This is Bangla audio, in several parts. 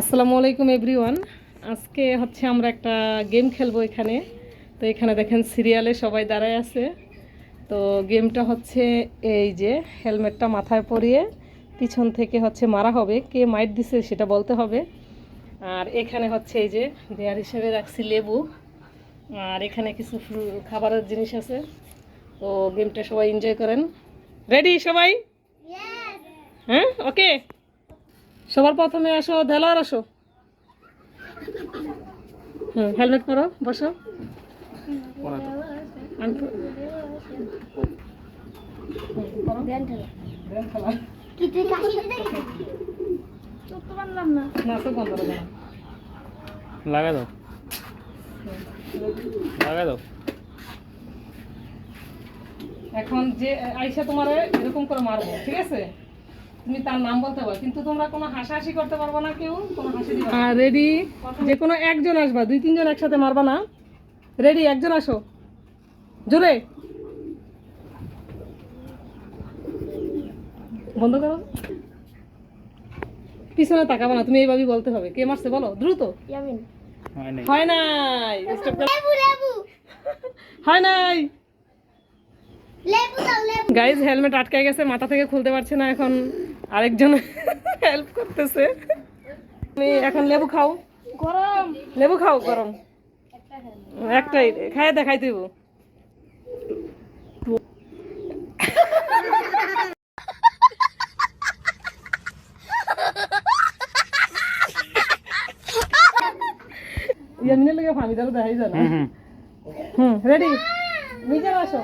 আসসালামু আলাইকুম এভরিওয়ান আজকে হচ্ছে আমরা একটা গেম খেলব এখানে। তো এখানে দেখেন সিরিয়ালে সবাই দাঁড়ায় আছে। তো গেমটা হচ্ছে এই যে হেলমেটটা মাথায় পরিয়ে পিছন থেকে হচ্ছে মারা হবে। কে মাইট দিছে সেটা বলতে হবে। আর এখানে হচ্ছে এই যে দেয়ার হিসেবে রাখছি লেবু। আর এখানে কিছু খাবারের জিনিস আছে। তো গেমটা সবাই এনজয় করেন। রেডি সবাই? হ্যাঁ? ওকে সবার প্রথমে আসো দেলার আসো। হুম হেলমেট পরো বসো। লাগা দাও। লাগা দাও। এখন যে আইসা তোমার এরকম করে মারবো ঠিক আছে? তুমি তার নাম বলতে পারো কিন্তু তোমরা কোনো হাসাহাসি করতে পারবে না কেউ কোনো হাসি দিবা রেডি যে কোনো একজন আসবা দুই তিনজন একসাথে মারবা না? রেডি একজন আসো। জোরে। বন্ধ করো। পিছনে তাকাবা না তুমি এইভাবেই বলতে হবে। কে মারছে বলো? দ্রুত। হয় নাই। হয় হয় নাই। গাইজ হেলমেট আটকে গেছে মাথা থেকে খুলতে পারছে না এখন। আরেকজন হেল্প করতেছে। তুমি এখন লেবু খাও। গরম। লেবু খাও গরম। একটাই খাইয়ে দেখাই দিব। ইয়ামিনের লেগে ফানি দ্বারা দেখাই জানা হুম রেডি নিজে আসো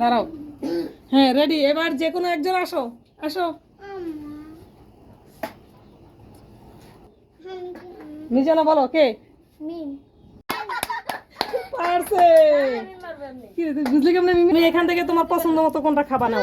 দাঁড়াও। হ্যাঁ রেডি এবার যে কোনো একজন আসো। আসো। মিজানা বলো কে? পারছে। কি বুঝলি কেমন এখান থেকে তোমার পছন্দ মতো কোনটা খাবা নাও।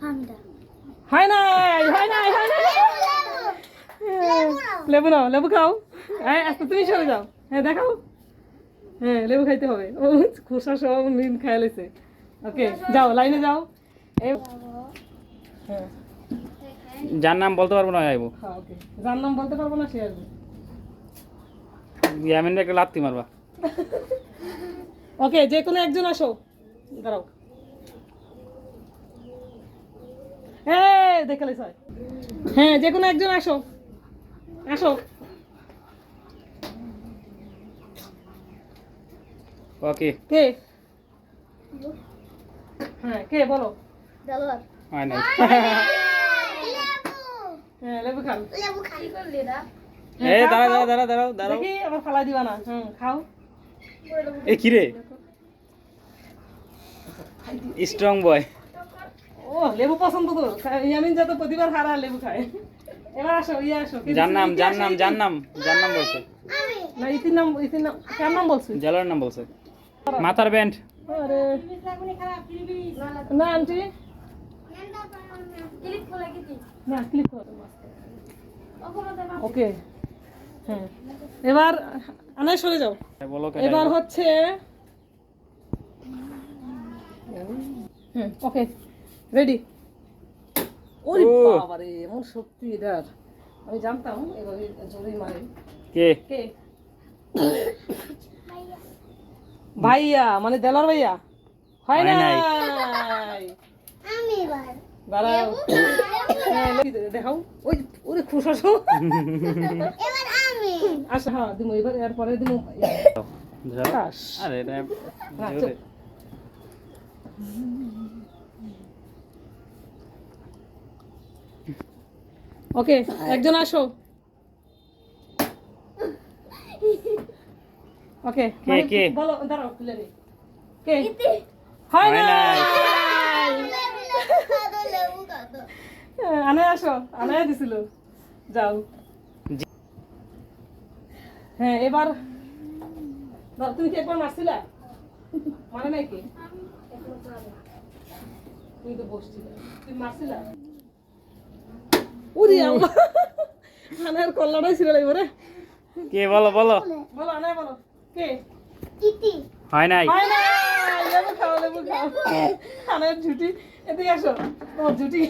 হয় নাই হয় নাই হয় নাই। লেবু। নাও লেবু খাও। হ্যাঁ আস্তে তুমি সরে যাও। হ্যাঁ দেখাও। হ্যাঁ লেবু খাইতে হবে। ও খোসা সব মিম খাই লেছে। ওকে যাও লাইনে যাও। এই হ্যাঁ। যার নাম বলতে পারব না আইবো। হ্যাঁ ওকে। যার নাম বলতে পারব না সে আসবে। ইয়ামিন একটা লাত্তি মারবা। ওকে যে কোনো একজন আসো। দাঁড়াও। হ্যাঁ দেখে লেছ হ্যাঁ যে কোনো একজন আসো। আসো। ওকে। কে? হ্যাঁ কে বলো? হয় নাই। হ্যাঁ লেবু দাঁড়া দাঁড়াও দাঁড়াও দেখি আবার ফালাই দিবা না। হুম খাও। এ কি রে? স্ট্রং বয়। ও লেবু পছন্দ তো। ইয়ামিন যত প্রতিবার হারা লেবু খায়। এবার আসো ইয়ে আসো। যার নাম যার নাম যার নাম যার নাম বলছে? না ইতির নাম ইতির নাম কার নাম বলছিস জেলার নাম বলছে। মাথার ব্যান্ড। না আন্টি। না ক্লিক করো ওকে। হ্যাঁ। এবার আনাই সরে যাও। এবার হচ্ছে ওকে। রেডি ওরে। বাবারে এমন শক্তি এটার আমি জানতাম এভাবে জোরেই মারে। কে? কে? ভাইয়া মানে দেলার ভাইয়া। হয় না নাই। দাঁড়াও। হ্যাঁ, দেখাও। ওই ওরে খুশাস আচ্ছা হ্যাঁ দিমু এবার এরপরে দিমু। ধরো। আরে এটা না, জোরে। চুপ। ওকে একজন আসো। ওকে কে, কে? বলো দাঁড়াও খুলে নি কে? না। নাই। আনে আসো আনায় দিছিল। যাও। হ্যাঁ এবার দাও, তুমি কি একবার মারছিলা? মানে নাই কি? তুমি তো বসছিলে। তুমি মারছিলা? উরি আল্লাহ আনার কল্লাটাই ছিল লাগবে রে। কে বলো বলো। বলো আনায় বলো। কে? হয় নাই। হয় না লেবু খাও লেবু খাও। আনার ঝুটি। এদিকে আসো। তোমার ঝুটি।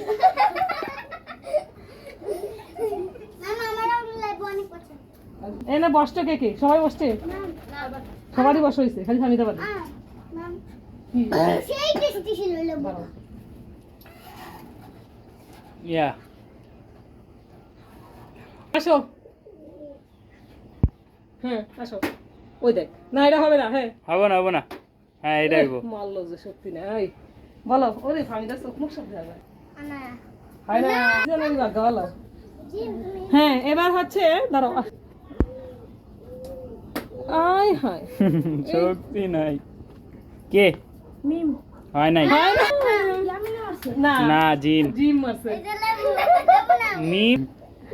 এই না বসছো কে কে? সবাই বসছে? সবারই বসা হয়েছে খালি স্বামীতে পারে কি? আসো। হ্যাঁ আসো। ওই দেখ। না এটা হবে না হ্যাঁ। হবে না হবে না। হ্যাঁ এটা হইব। মারলো যে সত্যি না এই। বলো ওরে ফামিদার চোখ মুখ সব যাবে হয় না। জানাই ভাগ্য বলো হ্যাঁ এবার হচ্ছে দাঁড়াও। আয় হায়। শক্তি নাই। কে? মিম। হয় নাই। না। না না জিম জিম মারছে। মিম।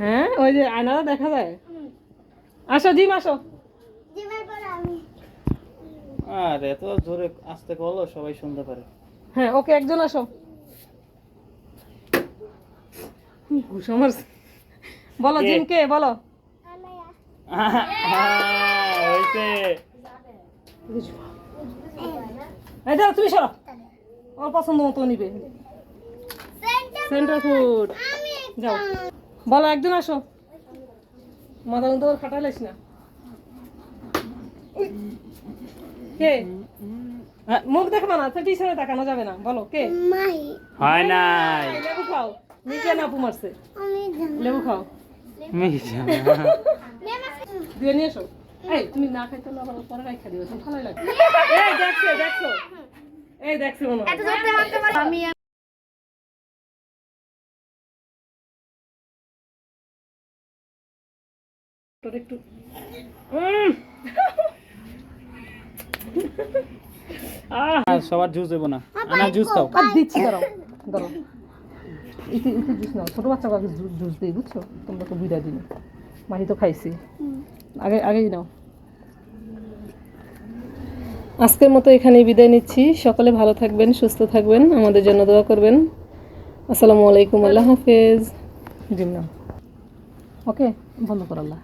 হ্যাঁ? ওই যে আয়নাটা দেখা যায়? আসো জিম আসো। আর এত জোরে আসতে বলো সবাই শুনতে পারে। হ্যাঁ ওকে একজন আসো। ঘুষা মারছে বলো জিম কে বলো। হইছে এই দাও তুমি সরো। ওর পছন্দ মতো নিবে। Center food. যাও। বলো একদিন আসো। মাথা মতো ওর খাটাইলিস না। কে? হ্যাঁ, মুখ দেখবা না তো পিছনে তাকানো যাবে না। বলো কে? হয় এই লেবু খাও। নিচে না আপু মারছে। লেবু খাও। দিয়ে নিয়ে এসো। এই তুমি না খাইতে না আবার পরে রাখা দিও তুমি ভালোই লাগে এই দেখছ দেখছ। এই দেখছ মনে হয়। আমি তোর একটু আর সবার জুস দেবো না। আনা জুস দাও। আর দিচ্ছি দাঁড়াও দাঁড়াও। ইতে ইতে জুস নাও। ছোটো বাচ্চা কাউকে জুস দিই বুঝছ? তোমরা তো বিদায় দিন মাহি তো খাইছি। আগে আগেই নাও। আজকের মতো এখানেই বিদায় নিচ্ছি। সকলে ভালো থাকবেন সুস্থ থাকবেন। আমাদের জন্য দোয়া করবেন। আসসালামু আলাইকুম আল্লাহ হাফেজ। জিম নাও ওকে বন্ধ কর আল্লাহ।